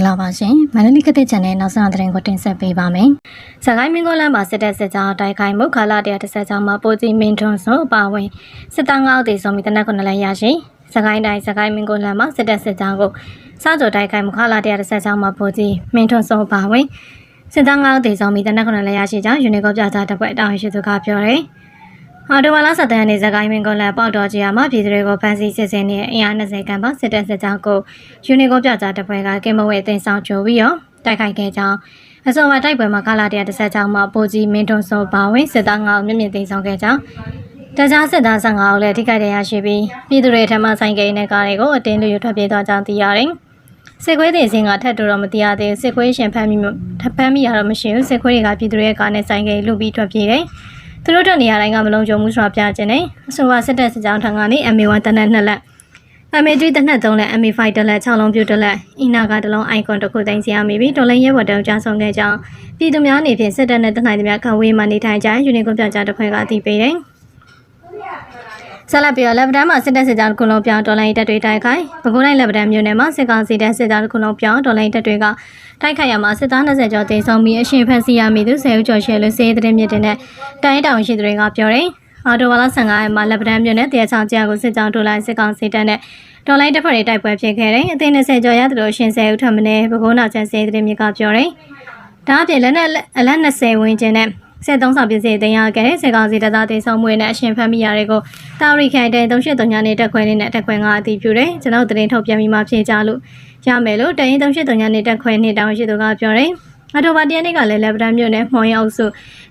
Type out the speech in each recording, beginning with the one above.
္ဂလာပါရှင်မန္တလေးကတဲ့ channel နောက်ဆုံးသတင်းကိုတင်ဆက်ပေးပါမယ်။စကိုင်းမင်းကုန်းလမ်းမှာစစ်တပ်စစ်ကြောင်းတိုက်ခိုက်မှုခလာ130ကျောင်းမှာပိုကြီးမင်းထွန်းစုံအပါအဝင်စစ်သား9ဦးသေဆုံးပြီးတနက်9လရရှိစကိုင်းတိုင်းစကိုင်းမင်းကုန်းလမ်းမှာစစ်တပ်စစ်ကြောင်းကိုစားကြိုတိုက်ခိုက်မှုခလာ130ကျောင်းမှာပိုကြီးမင်းထွန်းစုံအပါအဝင်စစ်သား9ဦးသေဆုံးပြီးတနက်9လရရှိကြောင်းယူနီကောပြကြားတပ်ဖွဲ့တာဝန်ရှိသူကပြောတယ်။ အော်တိုဝါလာစတဲ့နေစကိုင်းမင်းကုန်းလမ်းပေါက်တော်ကြီးမှာပြည်သူတွေကိုဖမ်းဆီးစစ်ဆေးနေတဲ့အင်အား20ခန့်ပါစစ်တပ်စစ်ကြောင်းကိုယူနီကောပြကြားတပ်ဖွဲ့ကကင်မဝဲအသိမ်းဆောင်ကြိုပြီးတော့တိုက်ခိုက်ခဲ့ကြောင်းအစောပိုင်းတိုက်ပွဲမှာကာလာ130ကျောင်းမှာပိုကြီးမင်းထွန်းစောပါဝင်စစ်သား9ဦးမြင့်မြင့်သိမ်းဆောင်ခဲ့ကြောင်းတခြားစစ်သား15ဦးလည်းထိခိုက်ဒဏ်ရာရှိပြီးပြည်သူတွေထမဆိုင်ကိန်းနဲ့ကားတွေကိုအတင်းလူရထွက်ပြေးသွားကြောင်းသိရတယ်။စစ်ခွေးတွေစင်ကထက်တူတော့မသိရသေးဘူးစစ်ခွေးရှင်ဖမ်းမိထပ်ဖမ်းမိရတော့မရှိဘူးစစ်ခွေးတွေကပြည်သူတွေကားနဲ့ဆိုင်ကိန်းလူပြီးထွက်ပြေးတယ်။ သူတို့တို့နေရာတိုင်းကမလုံးကြုံမှုဆိုတာပြခြင်းနဲ့အဆိုပါစစ်တပ်စစ်ကြောင်းထံကနေ MA1 တနက်နှစ်လက် MA3 တနက်3လက် MA5 တလက်6လုံးပြုတ်တလက်အင်နာကတလုံး icon တစ်ခုတင်စီရမိပြီးတော်လိုင်းရဲဘော်တောင်ကြားဆုံးခဲ့ကြောင်းပြည်သူများအနေဖြင့်စစ်တပ်နဲ့တနိုင်သမျှခံဝေးမှနေထိုင်ကြယူနီကွန်ပြကြတစ်ဖွဲ့ကအသိပေးတယ် ဆက်လက်ပြီးတော့လက်ဗဒန်မှာစစ်တပ်စစ်ကြောင်းတစ်ခုလုံးပြောင်းတော်လိုင်းတပ်တွေတိုက်ခိုက်ပဲခူးတိုင်းလက်ဗဒန်မြို့နယ်မှာစစ်ကောင်စီတပ်စစ်ကြောင်းတစ်ခုလုံးပြောင်းတော်လိုင်းတပ်တွေကတိုက်ခိုက်ရမှာစစ်သား20ကျော်တင်ဆောင်ပြီးအရှင်ဖက်စီရမိသူ10ဦးကျော်ရှယ်လို့စေတဲ့မြစ်တင်တဲ့တိုင်းတောင်ရှိသူတွေကပြောတယ်အော်တိုဝါလာ15ရက်မှာလက်ဗဒန်မြို့နယ်တရားချောင်းကြားကိုစစ်ကြောင်းထိုးလိုက်စစ်ကောင်စီတပ်နဲ့တော်လိုင်းတပ်ဖွဲ့တွေတိုက်ပွဲဖြစ်ခဲ့တယ်အသင်း20ကျော်ရသလိုအရှင်10ဦးထပ်မင်းပဲခူးနောက်ချန်စေတဲ့မြစ်ကပြောတယ်ဒါအပြင်လက်နဲ့အလက်20ဝန်းကျင်နဲ့ စစ်သုံးဆောင်ပစ္စည်းတင်ရခဲ့တဲ့စေကောင်စီတပ်သားတင်ဆောင်မွေနဲ့အရှင်ဖမ်းမိရတွေကိုတာရီခိုင်တဲ့383ညနေတက်ခွဲနဲ့တက်ခွဲကအတီးပြုတယ်ကျွန်တော်သတင်းထုတ်ပြန်ပြီးမှဖြေကြလို့ရမယ်လို့တရင်383ညနေတက်ခွဲနဲ့တောင်းရှိသူကပြောတယ်အတိုဘာတရနေ့ကလည်းလက်ဗဒန်မြို့နယ်မှော်ရင်အုပ်စု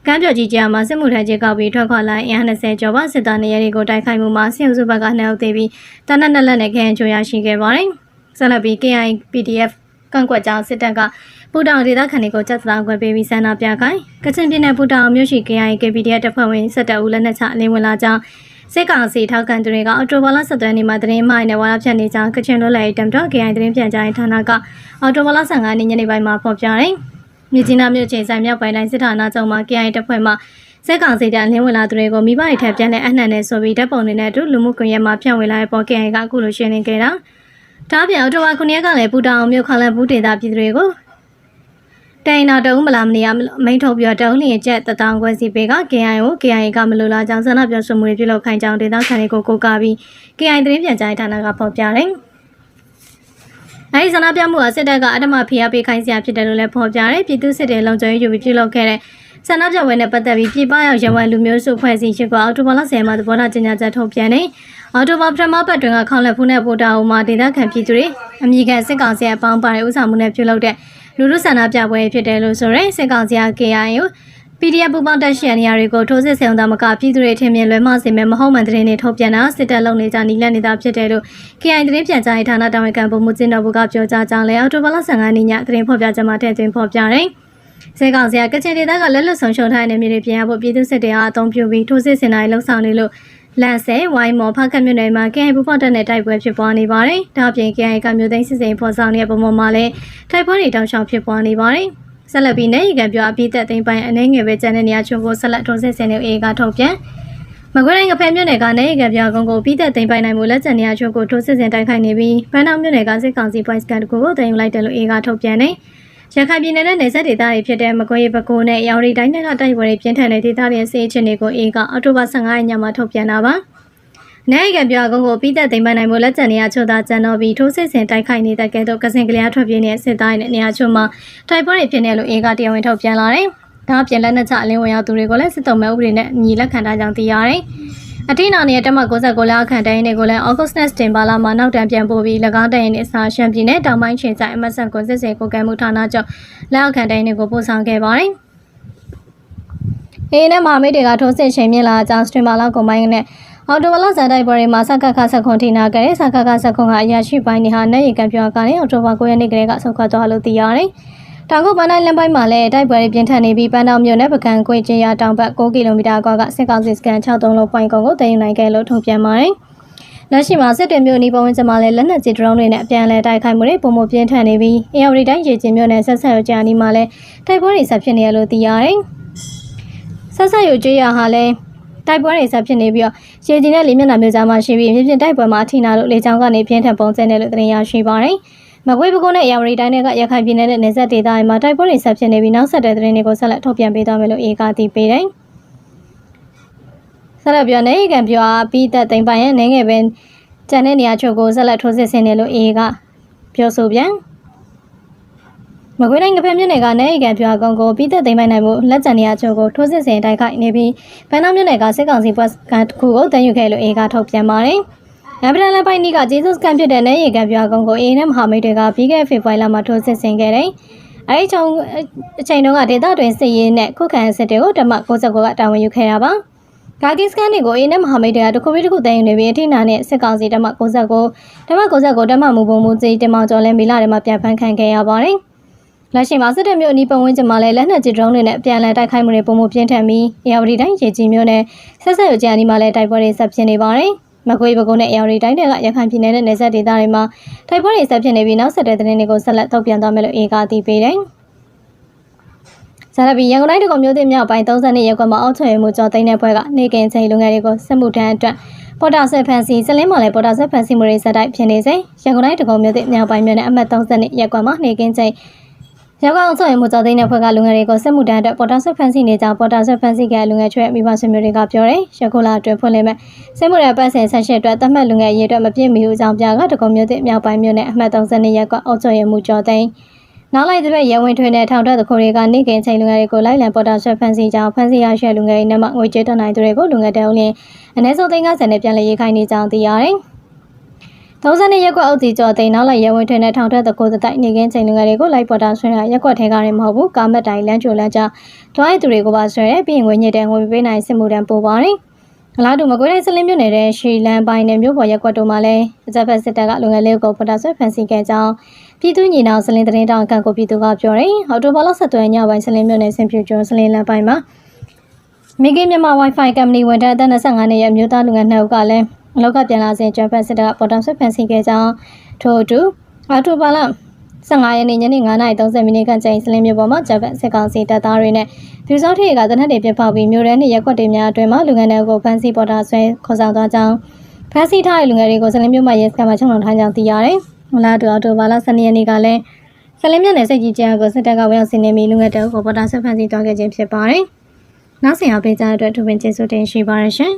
ကမ်းပြော်ကြီးကြားမှာစစ်မှုထမ်းကြီးကောက်ပြီးထွက်ခွာလာအင်အား20ကျော်ပါစစ်သားနေရာတွေကိုတိုက်ခိုက်မှုမှာစစ်အုပ်စုဘက်ကနှောက်သေးပြီးတနက်နက်လက်နဲ့ခဲချိုရရှိခဲ့ပါတယ်။ဆက်လက်ပြီး KI PDF ကန့်ကွက်ကြောင်းစစ်တပ်ကပူတောင်ဒေသခံတွေကိုစက်သားခွဲပေးပြီးဆန္ဒပြခိုင်းကချင်ပြည်နယ်ပူတောင်မြို့ရှိ KI KPDF တပ်ဖွဲ့ဝင်17ဦးလက်နက်ချအလင်းဝင်လာကြောင်းစစ်ကောင်စီထောက်ခံသူတွေကအော်တိုဘာလ17နေ့မှာသတင်းမှိုင်းနဲ့ဝါရဖြတ်နေကြောင်းကချင်လွတ်လပ်ရေးတမ်တော့ KI သတင်းပြန်ကြားရေးဌာနကအော်တိုဘာလ15နေ့ညနေပိုင်းမှာဖော်ပြတယ်။မြကြီးနားမြို့ချိန်ဆိုင်မြောက်ပိုင်းတိုင်းစစ်ဌာနချုပ်မှာ KI တပ်ဖွဲ့မှစစ်ကောင်စီတပ်လင်းဝင်လာသူတွေကိုမိဘတွေထပ်ပြန်တဲ့အနှံ့နဲ့ဆိုပြီးဓာတ်ပုံတွေနဲ့အတူလူမှုကွန်ရက်မှာဖြန့်ဝေလာတဲ့ပေါ် KI ကအခုလိုရှင်းလင်းခဲ့တာ။ ဒါပြန်အော်တိုဘာခုနှစ်ကလည်းပူတောင်မြို့ခလန်ဘူးဒေသပြည်သူတွေကိုတိုင်နာတုံးမလာမနေရမိန်ထုတ်ပြတုံးလျင်ချက်တတောင်ခွဲစီပေးက KIO KIA ကမလိုလားကြောင်းဆန္ဒပြောဆိုမှုတွေပြုလုပ်ခိုင်းကြောင်းဒေသခံတွေကိုကိုးကားပြီး KIA သတင်းပြန်ကြားရေးဌာနကဖော်ပြတယ်။အဲဒီဆန္ဒပြမှုဟာစစ်တပ်ကအဓမ္မဖိအားပေးခိုင်းစရာဖြစ်တယ်လို့လည်းဖော်ပြတယ်။ပြည်သူစစ်တွေလုံခြုံရေးယူပြီးပြုလုပ်ခဲ့တဲ့ ဆန္ဒပြပွဲနဲ့ပတ်သက်ပြီးပြည်ပရောက်ရဝဲလူမျိုးစုဖွဲ့စည်းချက်ကအော်တိုဘာလ10မှာသဘောထားကြေညာချက်ထုတ်ပြန်တယ်။အော်တိုဘာပထမပတ်တွင်ကခေါင်းလက်ဖူးနဲ့ပိုတာအုံမှာဒေသခံပြည်သူတွေအမိခံစစ်ကောင်စီအပေါင်းပါတဲ့ဥဆောင်မှုနဲ့ပြုလုပ်တဲ့လူလူဆန္ဒပြပွဲဖြစ်တယ်လို့ဆိုရယ်စစ်ကောင်စီက KIO PDF ပူပေါင်းတက်ရှိရနေရာတွေကိုထိုးစစ်ဆင်အောင်မကပြည်သူတွေထင်မြင်လွဲမစင်မဲ့မဟုတ်မှန်တဲ့နေထုတ်ပြန်တာစစ်တပ်လုံနေကြနီလက်နေတာဖြစ်တယ်လို့ KI သတင်းပြန်ကြားရေးဌာနတာဝန်ခံဗိုလ်မှူးကျင်းတော်ဘုကပြောကြားကြောင်းလည်းအော်တိုဘာလ15ရက်နေ့ညသတင်းဖော်ပြချက်မှာထည့်သွင်းဖော်ပြတယ်။ စေကောင်စရာကချင်ဒေသကလက်လွတ်ဆုံးရှုံးထားတဲ့မြေတွေပြင်ရဖို့ပြည်သူစစ်တွေအားအသုံးပြုပြီးထိုးစစ်ဆင်တိုင်းလှုပ်ဆောင်နေလို့လန်ဆဲဝိုင်းမော်ဖခတ်မြို့နယ်မှာ KI ဘူဖော့တက်နဲ့တိုက်ပွဲဖြစ်ပွားနေပါတယ်။ဒါအပြင် KI ကမြို့သိမ်းစစ်စိန်ဖော်ဆောင်နေတဲ့ပုံပေါ်မှာလည်းတိုက်ပွဲတွေတောင်းချောင်းဖြစ်ပွားနေပါတယ်။ဆက်လက်ပြီးနေရီကပြောအပိသက်သိမ်းပိုင်းအနေငယ်ပဲကျန်တဲ့နေရာချုံကိုဆက်လက်ထုံးစစ်ဆင်နေအေကထုတ်ပြန်မကွေးတိုင်းကဖဲမြို့နယ်ကနေကပြောကုန်းကိုပြီးသက်သိမ်းပိုင်းနိုင်မှုလက်ကျန်နေရာချုံကိုထိုးစစ်ဆင်တိုက်ခိုက်နေပြီးဘန်းတော်မြို့နယ်ကစစ်ကောင်စီ point scan တကူကိုတင်ယူလိုက်တယ်လို့အေကထုတ်ပြန်နေ ရခိုင်ပြည်နယ်နဲ့နေဆက်ဒေသတွေဖြစ်တဲ့မကွေးဘကိုးနဲ့ရောင်ရီတိုင်းကတိုက်ပွဲတွေပြင်းထန်တဲ့ဒေသတွေဆေးချင်းတွေကိုအေကအောက်တိုဘာ15ရက်ညမှာထုတ်ပြန်တာပါ။နိုင်ကပြောကုန်းကိုပြီးသက်သိမ်းပိုင်းနိုင်မှုလက်ကျန်နေရာချို့သာကျန်တော့ပြီးထိုးစစ်ဆင်တိုက်ခိုက်နေတဲ့ကဲတော့ကစင်ကလေးအထွက်ပြေးနေတဲ့စစ်သားတွေနဲ့နေရာချို့မှာတိုက်ပွဲတွေဖြစ်နေလို့အေကတရားဝင်ထုတ်ပြန်လာတယ်။ဒါအပြင်လက်နက်ချအလင်းဝင်ရောက်သူတွေကိုလည်းစစ်တုံးမဲ့ဥပဒေနဲ့ညီလက်ခံထားကြောင်းသိရတယ်။ အတိနာနေတဲ့တက်မ69လောက်ခန့်တိုင်းတွေကိုလည်း August နဲ့ September လမှာနောက်တန်းပြန်ပို့ပြီး၎င်းတိုင်းနဲ့အစားရှမ်းပြည်နယ်တောင်ပိုင်းချိန်ဆိုင်အမတ်ဆန်ကွန်စစ်စေကိုကဲမှုဌာနချုပ်လက်ခန့်တိုင်းတွေကိုပို့ဆောင်ခဲ့ပါတယ်။အေးနဲ့မဟာမိတ်တွေကထိုးစစ်ချိန်မြင့်လာကြောင်း September လကုန်ပိုင်းနဲ့အော်တိုဝလာဇာတိုက်ပွဲတွေမှာစကခဆက်ခွန်ထိနာခဲ့တဲ့စကခဆက်ခွန်ကအရာရှိပိုင်းတွေဟာနိုင်ရီကံပြောကနေအော်တိုဘာ9ရက်နေ့ကလေးကဆုံးခွာသွားလို့သိရတယ်။ တောင်ကုတ်ပန်းတိုင်းလမ်းပိုင်းမှာလည်းတိုက်ပွဲတွေပြင်းထန်နေပြီးပန်းတောင်မြို့နယ်ပကံကွေ့ချင်းရတောင်ဘက်6ကီလိုမီတာကွာကစစ်ကောင်စီစကန်63လုံးပိုင်ကုန်းကိုတည်ယူနိုင်ခဲ့လို့ထုတ်ပြန်ပါတယ်။လက်ရှိမှာစစ်တွေမြို့နီးပုံဝင်ကျမှာလည်းလက်နက်ကြီးဒရုန်းတွေနဲ့အပြန်အလှန်တိုက်ခိုက်မှုတွေပုံမပြင်းထန်နေပြီးအေရီတိုင်းရေကျင်းမြို့နယ်ဆက်ဆက်ရကြာနီမှာလည်းတိုက်ပွဲတွေဆက်ဖြစ်နေရလို့သိရတယ်။ဆက်ဆက်ရကြေးရဟာလည်းတိုက်ပွဲတွေဆက်ဖြစ်နေပြီးတော့ရေကြီးနဲ့လေးမျက်နှာမျိုးကြားမှာရှိပြီးမြင်းပြင်းတိုက်ပွဲမှာထိနာလို့လေကြောင်းကနေပြင်းထန်ပုံစံနဲ့လို့တင်ရရှိပါတယ် မကွေးပကုန်းနဲ့ရဝရီတိုင်းတွေကရခိုင်ပြည်နယ်နဲ့နေဆက်ဒေသတွေမှာတိုက်ပွဲတွေဆက်ဖြစ်နေပြီးနောက်ဆက်တဲ့သတင်းတွေကိုဆက်လက်ထုတ်ပြန်ပေးသွားမယ်လို့အေကာတီပေးတယ်။ဆက်လက်ပြောနေကံပြောအားပြီးသက်သိမ့်ပိုင်ရဲ့နေငယ်ပဲကျန်တဲ့နေရာချုပ်ကိုဆက်လက်ထိုးစစ်ဆင်နေလို့အေကပြောဆိုပြန်မကွေးတိုင်းကဖက်မြို့နယ်ကနေကံပြောအကောင်ကိုပြီးသက်သိမ့်ပိုင်နိုင်မှုလက်ကျန်နေရာချုပ်ကိုထိုးစစ်ဆင်တိုက်ခိုက်နေပြီးဗန်နာမြို့နယ်ကစစ်ကောင်စီဘက်ကတစ်ခုကိုတင်ယူခဲ့လို့အေကထုတ်ပြန်ပါတယ်။ ရပဒန်လက်ပိုင်နီကဂျေဆုစ်ကန်ဖြစ်တဲ့နေရီကံပြကုန်းကိုအေးနဲ့မဟာမိတ်တွေကပြီးခဲ့ဖေဖော်ဝါရီလမှာထိုးစစ်ဆင်ခဲ့တယ်။အဲဒီချုံအချိန်တုန်းကဒေသတွင်စစ်ရေးနဲ့ခုခံစစ်တွေကိုဓမ္မ69ကတာဝန်ယူခဲ့တာပါ။ကာကစ္စကန်တွေကိုအေးနဲ့မဟာမိတ်တွေကတခုပြီးတခုတည်ယူနေပြီးအထိနာနဲ့စစ်ကောင်စီဓမ္မ69ဓမ္မ69ဓမ္မမူပုံမူကြီးတင်မောင်ကျော်လဲမီလာတွေမှာပြန်ဖန်ခံခဲ့ရပါတယ်။လက်ရှိမှာစစ်တပ်မျိုးအနီးပတ်ဝန်းကျင်မှာလည်းလက်နက်ကြီးဒရုန်းတွေနဲ့အပြန်အလှန်တိုက်ခိုက်မှုတွေပုံမှုပြင်းထန်ပြီးအေရဝတီတိုင်းရေကြီးမျိုးနဲ့ဆက်ဆက်ရကြအနီးမှာလည်းတိုက်ပွဲတွေဆက်ဖြစ်နေပါတယ်။ မကွေးပကုန်းနဲ့အေရဝတီတိုင်းတွေကရခိုင်ပြည်နယ်နဲ့နေဆက်ဒေသတွေမှာတိုက်ပွဲတွေဆက်ဖြစ်နေပြီးနောက်ဆက်တဲ့သတင်းတွေကိုဆက်လက်ထုတ်ပြန်သွားမယ်လို့အေကာတီပေးတယ်။ဇာရဘီရန်ကုန်တိုင်းတကုံမျိုးသစ်မြောက်ပိုင်း32ရက်ကွက်မှာအောက်ချွေမှုကြောသိန်းတဲ့ဘွဲကနေကင်ချိန်လူငယ်တွေကိုစစ်မှုထမ်းအတွက်ပေါ်တာဆက်ဖန်စီစလင်းမော်လည်းပေါ်တာဆက်ဖန်စီမှုတွေဆက်တိုက်ဖြစ်နေစေရန်ကုန်တိုင်းတကုံမျိုးသစ်မြောက်ပိုင်းမြို့နယ်အမှတ်32ရက်ကွက်မှာနေကင်ချိန် ရောက်ကောင်ဆိုရင်မူကြောသိန်းတဲ့ဖွဲ့ကလူငယ်တွေကိုစစ်မှုထမ်းအတွက်ပေါ်တာဆက်ဖန်စီနေကြောင်းပေါ်တာဆက်ဖန်စီကလူငယ်ချွဲမိဘဆွေမျိုးတွေကပြောတယ်ရခိုလာအတွင်းဖွင့်လိမ့်မယ်စစ်မှုရပတ်စဉ်ဆက်ရှစ်အတွက်သတ်မှတ်လူငယ်အရေးအတွက်မပြည့်မီဘူးအကြောင်းပြကတကုံမျိုးသစ်မြောက်ပိုင်းမြို့နယ်အမှတ်32ရက်ကွက်အောက်ချွေမှုကြောသိန်းနောက်လိုက်တဲ့ရဲဝင်ထွေးတဲ့ထောင်ထွက်သခိုးတွေကနေကင်ချိန်လူငယ်တွေကိုလိုက်လံပေါ်တာဆွဲဖန်စီကြောင်းဖန်စီရရှိတဲ့လူငယ်တွေနဲ့မှငွေကြေးတက်နိုင်သူတွေကိုလူငယ်တောင်းလင်းအ ਨੇ ဆုံးသိန်း90နဲ့ပြန်လည်ရေးခိုင်းနေကြောင်းသိရတယ်။ 32ရက်ကွက်အုပ်စီကျော်သိန်းနောက်လိုက်ရဲဝင်ထွေးတဲ့ထောင်ထွက်သခိုးတိုက်နေကင်းချိန်လူငယ်တွေကိုလိုက်ပေါ်တာဆွဲတာရက်ကွက်ထဲကရင်မဟုတ်ဘူးကာမက်တိုင်လမ်းချိုလမ်းကြတွားရသူတွေကိုပါဆွဲတယ်ပြီးရင်ငွေညစ်တဲ့ငွေပေးနိုင်စစ်မှုတန်းပို့ပါတယ်။အလားတူမကွေးတိုင်းစလင်းမြို့နယ်တဲ့ရှီလန်ပိုင်းနဲ့မြို့ပေါ်ရက်ကွက်တို့မှာလည်းအကြက်ဖက်စစ်တပ်ကလူငယ်လေးကိုပေါ်တာဆွဲဖန်ဆီးခဲ့ကြောင်းပြည်သူညီနောင်စလင်းသတင်းတောင်ကန်ကိုပြည်သူကပြောတယ်။အော်တိုဘာလဆက်သွဲညပိုင်းစလင်းမြို့နယ်စင်ဖြူကျော်စလင်းလန်ပိုင်းမှာမိခင်မြန်မာ Wi-Fi ကမ္ပဏီဝန်ထမ်းအသက်25နှစ်ရဲ့အမျိုးသားလူငယ်နှစ်ဦးကလည်း အလောက်ကပြန်လာစဉ်ကျွမ်းဖက်စစ်တပ်ကပေါ်တာဆွဲဖန်ဆီးခဲ့ကြောင်းထို့အတူအော်တိုဘာလ15ရက်နေ့ညနေ9:30မိနစ်ခန့်ချိန်စလင်းမြို့ပေါ်မှာဂျပန်စစ်ကောင်စီတပ်သားတွေနဲ့ဖြူစောထည့်ကတနက်တွေပြပောက်ပြီးမြို့ရဲနဲ့ရက်ွက်တွေများအတွင်းမှာလူငယ်တွေကိုဖမ်းဆီးပေါ်တာဆွဲခေါ်ဆောင်သွားကြောင်းဖမ်းဆီးထားတဲ့လူငယ်တွေကိုစလင်းမြို့မှာရဲစခန်းမှာချုပ်နှောင်ထားကြောင်းသိရတယ်။မလားတူအော်တိုဘာလ12ရက်နေ့ကလည်းစလင်းမြို့နယ်စိတ်ကြီးကျန်းကိုစစ်တပ်ကဝင်ရောက်စီးနေပြီးလူငယ်တအုပ်ကိုပေါ်တာဆွဲဖမ်းဆီးသွားခဲ့ခြင်းဖြစ်ပါတယ်။နောက်ဆင်အောင်ပေးကြတဲ့အတွက်ထူပင်ကျေးဇူးတင်ရှိပါရရှင်။